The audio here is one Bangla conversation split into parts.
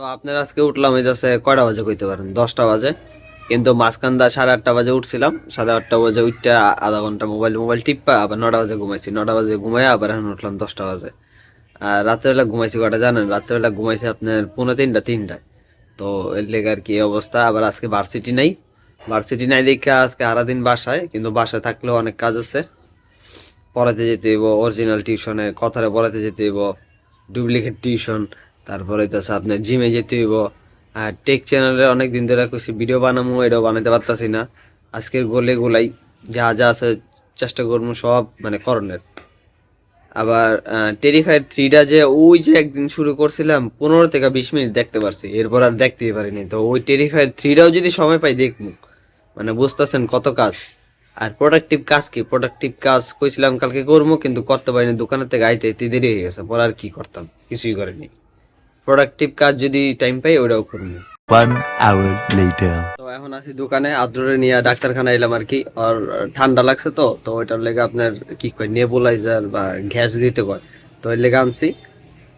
তো আপনার আজকে উঠলাম এই যাচ্ছে কয়টা বাজে কইতে পারেন? দশটা বাজে। কিন্তু মাঝখানদা সাড়ে আটটা বাজে উঠছিলাম। সাড়ে আটটা বাজে উঠটা আধা ঘণ্টা মোবাইল মোবাইল টিপ্পা আবার নটা বাজে ঘুমাইছি। নটা বাজে ঘুমাই আবার এখন উঠলাম দশটা বাজে। আর রাত্রেবেলা ঘুমাইছি কটা জানেন? রাত্রেবেলা ঘুমাইছি আপনার পৌনে তিনটা, তিনটায়। তো এর লেগে আর কি অবস্থা। আবার আজকে ভার্সিটি নাই। ভার্সিটি নাই দেখে আজকে সারাদিন বাসায়। কিন্তু বাসায় থাকলেও অনেক কাজ আছে। পড়াতে যেতে হইব অরিজিনাল টিউশনে কথারে পড়াতে যেতে হইব ডুপ্লিকেট টিউশন তারপরে তো আপনার জিমে যেতে হইব। আর টেক চ্যানেলে অনেক দিন ধরে কইছি ভিডিও বানাবো এটাও বানাতে পারতাছি না। আজকের গোলে গোলাই যা যা আছে চেষ্টা করব সব মানে করণের। আবার টেরিফাইড থ্রিটা যে ওই যে একদিন শুরু করছিলাম, পনেরো থেকে বিশ মিনিট দেখতে পারছি, এরপর আর দেখতেই পারিনি। তো ওই টেরিফাইড থ্রিটাও যদি সময় পাই দেখব মানে বুঝতেছেন কত কাজ। আর প্রোডাক্টিভ কাজ কি? প্রোডাক্টিভ কাজ কইছিলাম কালকে করব কিন্তু করতে পারিনি। দোকানের থেকে আইতে আইতে দেরি হয়ে গেছে, পর আর কি করতাম? কিছুই করিনি। প্রোডাক্টিভ কাজ যদি টাইম পাই ওটাও করব. তো এখন আছি দোকানে আদ্রে নিয়ে ডাক্তারখানা এলাম আর কি। আর ঠান্ডা লাগছে তো তো ওইটার লেগে আপনার কি কয় নেবুলাইজার বা গ্যাস দিতে কয়। তো ওই লেগে আনছি।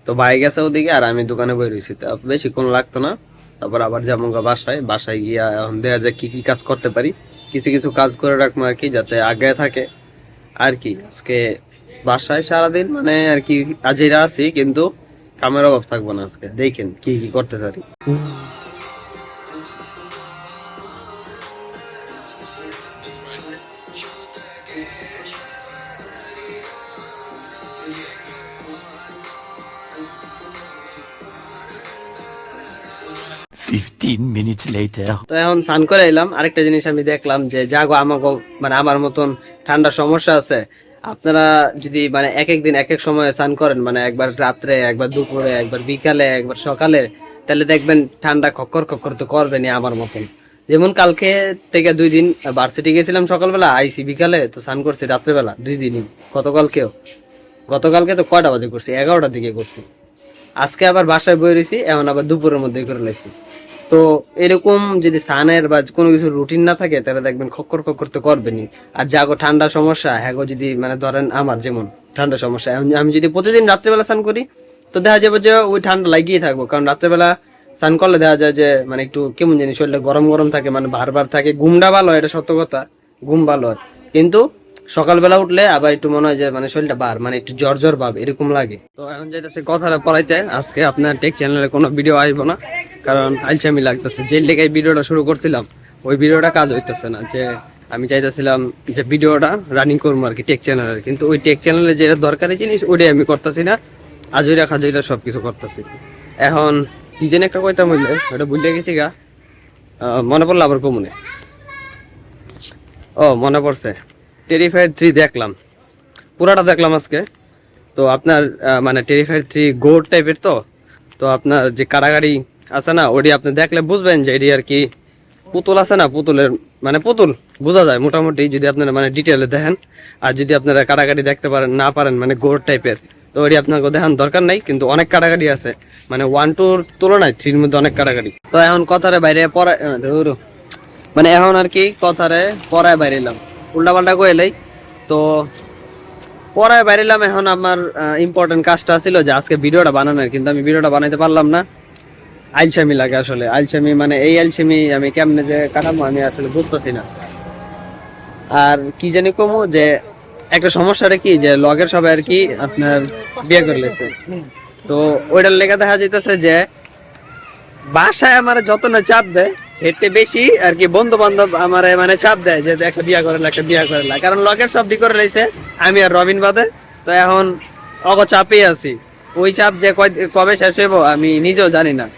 তো ভাই গেছে ওদিকে আর আমি দোকানে বই রয়েছি। তা বেশি কোনো লাগতো না। তারপর আবার যেমন বাসায়। বাসায় গিয়া এখন দেখা যায় কি কি কাজ করতে পারি। কিছু কিছু কাজ করে রাখব আর কি যাতে আগে থাকে। আর কি আজকে বাসায় সারাদিন মানে আর কি আজেরা আছি কিন্তু কামের অভাব থাকব না আজকে। দেখেন কি কি করতে পারি. তো এখন স্নান করে এলাম। আরেকটা জিনিস আমি দেখলাম যে যাগো আমাকে মানে আমার মতন ঠান্ডার সমস্যা আছে। আপনারা যদি মানে এক এক দিন এক এক সময় স্নান করেন মানে একবার রাত্রে, একবার দুপুরে, একবার বিকালে, একবার সকালে, তাহলে দেখবেন ঠান্ডা খক্কর খক্কর তো করবেনি আমার মতন। যেমন কালকে থেকে দুই দিন ভার্সিটি গেছিলাম সকালবেলা, আইসি বিকালে, তো স্নান করছি রাত্রেবেলা, দুই দিনই গতকালকেও। গতকালকে তো কয়টা বাজে করছি? এগারোটার দিকে করছি। আজকে আবার বাসায় বই রয়েছি এখন আবার দুপুরের মধ্যে করে লাইছি। তো এরকম যদি সানের বা কোনো কিছু রুটিন না থাকে তাহলে দেখবেন খক্কর খক্কর তো করবেনি আর সমস্যা হ্যাঁ গো যদি মানে ধরেন আমার যেমন ঠান্ডার সমস্যা আমি যদি প্রতিদিন রাত্রেবেলা স্নান করি তো দেখা যাবে যে ওই ঠান্ডা লাগিয়ে থাকব। কারণ রাত্রেবেলা স্নান করলে দেখা যায় যে মানে একটু কেমন জানি শরীরটা গরম গরম থাকে মানে বারবার থাকে। ঘুমটা ভালো হয়, এটা সত্য কথা। ঘুম ভালো হয়। কিন্তু সকালবেলা উঠলে আবার একটু মনে হয় যে মানে শরীরটা বার মানে একটু জ্বর জ্বর ভাব, এরকম লাগে। তো এখন যেতেছে কথাটা পড়াইতে আজকে আপনার টেক চ্যানেলে কোনো ভিডিও আসব না, কারণ আলচামি লাগতেছে। যে লেগে ভিডিওটা শুরু করছিলাম, ওই ভিডিওটা কাজ হইতেছে না, যে আমি চাইতেছিলাম যে ভিডিওটা রানিং করব আর কি, টেক চ্যানেলের কিন্তু ওই টেক চ্যানেলে যেটা দরকারি জিনিস ওটাই আমি করতেছি না, আজইরা খাজইরা সব কিছু করতেছি। এখন কি যেন একটা কইতাম হইলে ওটা ভুলে গেছি গা। মনে পড়ল আবার কমুনে। ও, মনে পড়ছে। টেরিফাইড থ্রি দেখলাম। পুরাটা দেখলাম আজকে। তো আপনার মানে টেরিফাইড থ্রি গোড টাইপের তো? তো আপনার যে কারাগারি আছে না ওটি আপনি দেখলে বুঝবেন যে এটি আর কি পুতুল আছে না পুতুলের মানে পুতুল বোঝা যায় মোটামুটি যদি আপনারা মানে ডিটেলে দেখেন। আর যদি আপনারা কারাগারি দেখতে পারেন না পারেন মানে গোড টাইপের তো ওটি আপনাকে দেখান দরকার নাই কিন্তু অনেক কারাগারি আছে। মানে ওয়ান টুর তুলনায় থ্রির মধ্যে অনেক কারাগারি। তো এখন কথারে বাইরে পড়া আহ, ধরো। মানে এখন আর কি কথারে পড়ায় বাইরে এলাম। উল্টা পাল্টা কইলেই তো পড়ায় বাইরে এলাম এখন আমার ইম্পর্টেন্ট কাজটা ছিল যে আজকে ভিডিওটা বানানোর, কিন্তু আমি ভিডিওটা বানাইতে পারলাম না। আলসামি লাগে আসলে, আলসামি মানে এই আলসামি আমি কেমনে যে কাটাবো আমি আসলে বুঝতেছি না। আর কি জানি কমু যে একটা সমস্যাটা কি, যে লগের সবাই আর কি আপনার বিয়ে করে লেছে। তো ওইটার লেখা দেখা যাইতেছে যে বাসায় আমার যত না চাপ দেয় হেঁটে বেশি আর কি বন্ধু বান্ধব আমার মানে চাপ দেয় যে একটা বিয়া করে একটা বিয়া করে কারণ লগের সব ডি করে রয়েছে আমি আর রবিন বাদে। তো এখন অগ চাপেই আছি। ওই চাপ যে কয়- কবে শেষ হইব আমি নিজেও জানি না।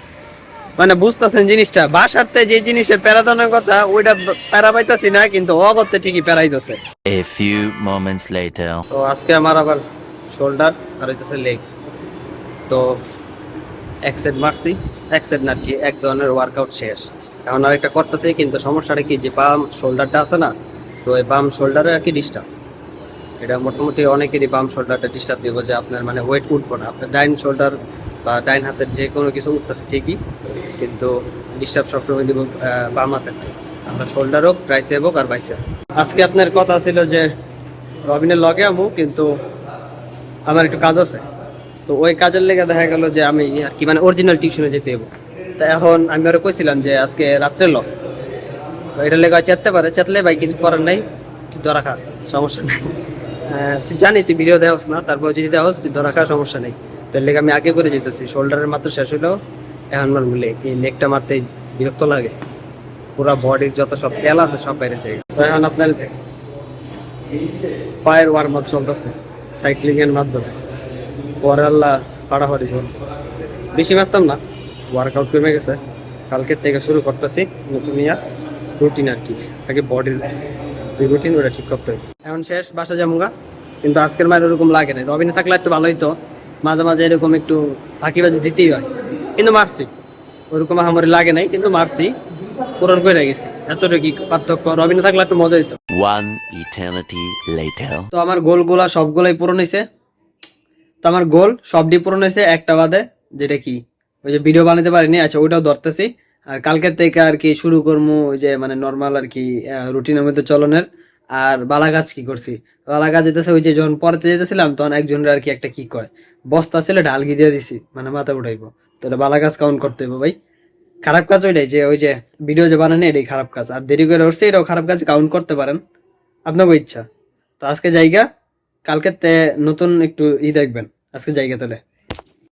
মানে বুঝতেছেন জিনিসটা। বাসাতে যে জিনিসের প্যারাদানের কথা ওইটা প্যারা পাইতাছি না কিন্তু অগতে ঠিকই প্যারাইতেছে। A few moments later. তো আজকে আমার আবার শোল্ডার আর হইতেছে লেগ তো এক সেট মারছি এক সেট না কি এক ধরনের ওয়ার্কআউট শেষ। এখন আরেকটা করতেছি, কিন্তু সমস্যাটা কি, যে বাম শোল্ডারটা আছে না, তো এই বাম শোল্ডারে আর কি ডিস্টার্ব এটা মোটামুটি অনেকেরই বাম শোল্ডারটা ডিস্টার্ব দিব, যে আপনার মানে ওয়েট উঠবো না। আপনার ডাইন শোল্ডার বা ডাইন হাতের যে কোনো কিছু উঠতেছে ঠিকই, কিন্তু ডিস্টার্ব সবসময় দিব বাম হাতেরটা আপনার শোল্ডার হোক ট্রাইসেপ হোক আর বাইসেপ আজকে আপনার কথা ছিল যে রবিনের লগে আমু, কিন্তু আমার একটু কাজ আছে। তো ওই কাজের লেগে দেখা গেল যে আমি আর কি মানে অরিজিনাল টিউশনে যেতে হব তা এখন আমি ওরা কইছিলাম যে আজকে রাত্রে ল তো এটা লেগে চেতে পারে চেতলে ভাই কিছু করার নাই তুই ধরা খা সমস্যা নেই। হ্যাঁ, তুই জানি তুই ভিডিও দেওয়াস না তারপর যদি দেওয়াস তুই ধরা খা সমস্যা নেই। তো লেগে আমি আগে করে যেতেছি শোল্ডারের মাত্র শেষ হলো এখন আমার মিলে এই নেকটা মারতে বিরক্ত লাগে। পুরা বডির যত সব তেল আছে সব বাইরে যায়। তো এখন আপনার পায়ের ওয়ার্ম আপ চলতেছে সাইক্লিং এর মাধ্যমে। পরে আল্লাহ ফাড়াফাড়ি চল বেশি মারতাম না। ওয়ার্কআউট কমে গেছে। কালকের থেকে শুরু করতেছি নতুন ইয়ার রুটিন আর কি আগে বডির যে রুটিন ওটা ঠিক করতে হবে। এখন শেষ বাসা যামুগা কিন্তু আজকের মায়ের ওরকম লাগে না রবিনে থাকলে একটু ভালো হইতো মাঝে মাঝে এরকম একটু ফাঁকিবাজি দিতেই হয়। কিন্তু মারছি। ওরকম আমার লাগে নাই কিন্তু মারছি। পূরণ করে গেছি। এতটা কি পার্থক্য। রবিনে থাকলে একটু মজা হইতো. তো আমার গোলগুলা সবগুলাই পূরণ হয়েছে তো আমার গোল সবটি পূরণ হয়েছে একটা বাদে যেটা কি? ওই যে ভিডিও বানাতে পারিনি আচ্ছা ওইটাও ধরতেছি। আর কালকের থেকে আর কি শুরু করব ওই যে মানে নর্মাল আর কি রুটিনের মধ্যে চলনের। আর বালা গাছ কি করছি? বালা গাছ যেতেছে, ওই যে যখন পড়তে যেতেছিলাম, তখন একজনের আর কি একটা কি কয়, বস্তা ছিল ঢালগি দিয়ে দিছি মানে মাথা উঠাইবো। তো এটা বালা গাছ কাউন্ট করতে হইব ভাই। খারাপ কাজ ওইটাই যে ওই যে ভিডিও যে বানানি, এটাই খারাপ কাজ। আর দেরি করে উঠছে, এটাও খারাপ কাজ কাউন্ট করতে পারেন। আপনাকে ইচ্ছা। তো আজকে জায়গা কালকে নতুন একটু ই দেখবেন, আজকে জায়গা তোলে